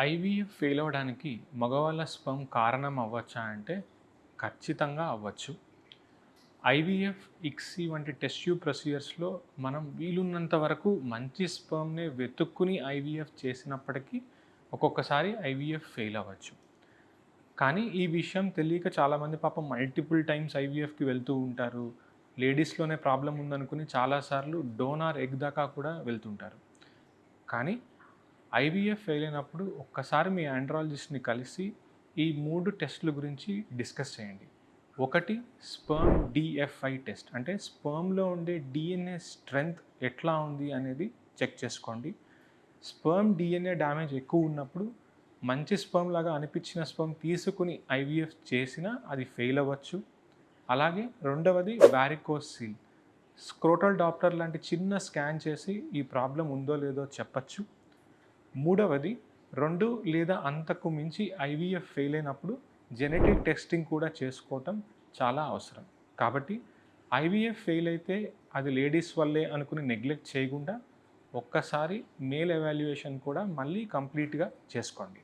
IVF fail అవ్వడానికి మగవాళ్ళ sperm కారణం అవ్వచ్చా అంటే ఖచ్చితంగా అవ్వచ్చు. ఐవీఎఫ్ ఇక్సీ వంటి టెస్ట్ ట్యూబ్ ప్రొసీజర్స్లో మనం వీలున్నంత వరకు మంచి స్పర్మ్నే వెతుక్కుని ఐవీఎఫ్ చేసినప్పటికీ ఒక్కొక్కసారి ఐవీఎఫ్ ఫెయిల్ అవ్వచ్చు. కానీ ఈ విషయం తెలియక చాలామంది పాపం మల్టిపుల్ టైమ్స్ ఐవీఎఫ్కి వెళ్తూ ఉంటారు. లేడీస్లోనే ప్రాబ్లం ఉందనుకుని చాలాసార్లు డోనార్ ఎగ్ దాకా కూడా వెళ్తుంటారు. కానీ ఐవీఎఫ్ ఫెయిల్ అయినప్పుడు ఒక్కసారి మీ ఆండ్రాలజిస్ట్ని కలిసి ఈ మూడు టెస్టుల గురించి డిస్కస్ చేయండి. ఒకటి స్పర్మ్ డిఎఫ్ఐ టెస్ట్ అంటే స్పర్మ్లో ఉండే డిఎన్ఏ స్ట్రెంగ్త్ ఎట్లా ఉంది అనేది చెక్ చేసుకోండి. స్పర్మ్ డిఎన్ఏ డ్యామేజ్ ఎక్కువ ఉన్నప్పుడు మంచి స్పర్మ్ లాగా అనిపించిన స్పర్మ్ తీసుకుని ఐవీఎఫ్ చేసినా అది ఫెయిల్ అవ్వచ్చు. అలాగే రెండవది వ్యారికోస్ సీల్ స్క్రోటల్ డాప్టర్ లాంటి చిన్న స్కాన్ చేసి ఈ ప్రాబ్లం ఉందో లేదో చెప్పచ్చు. మూడవది రెండు లేదా అంతకు మించి ఐవీఎఫ్ ఫెయిల్ అయినప్పుడు జెనెటిక్ టెస్టింగ్ కూడా చేసుకోవటం చాలా అవసరం. కాబట్టి ఐవీఎఫ్ ఫెయిల్ అయితే అది లేడీస్ వల్లే అనుకుని నెగ్లెక్ట్ చేయకుండా ఒక్కసారి మేల్ ఎవాల్యుయేషన్ కూడా మళ్ళీ కంప్లీట్గా చేసుకోండి.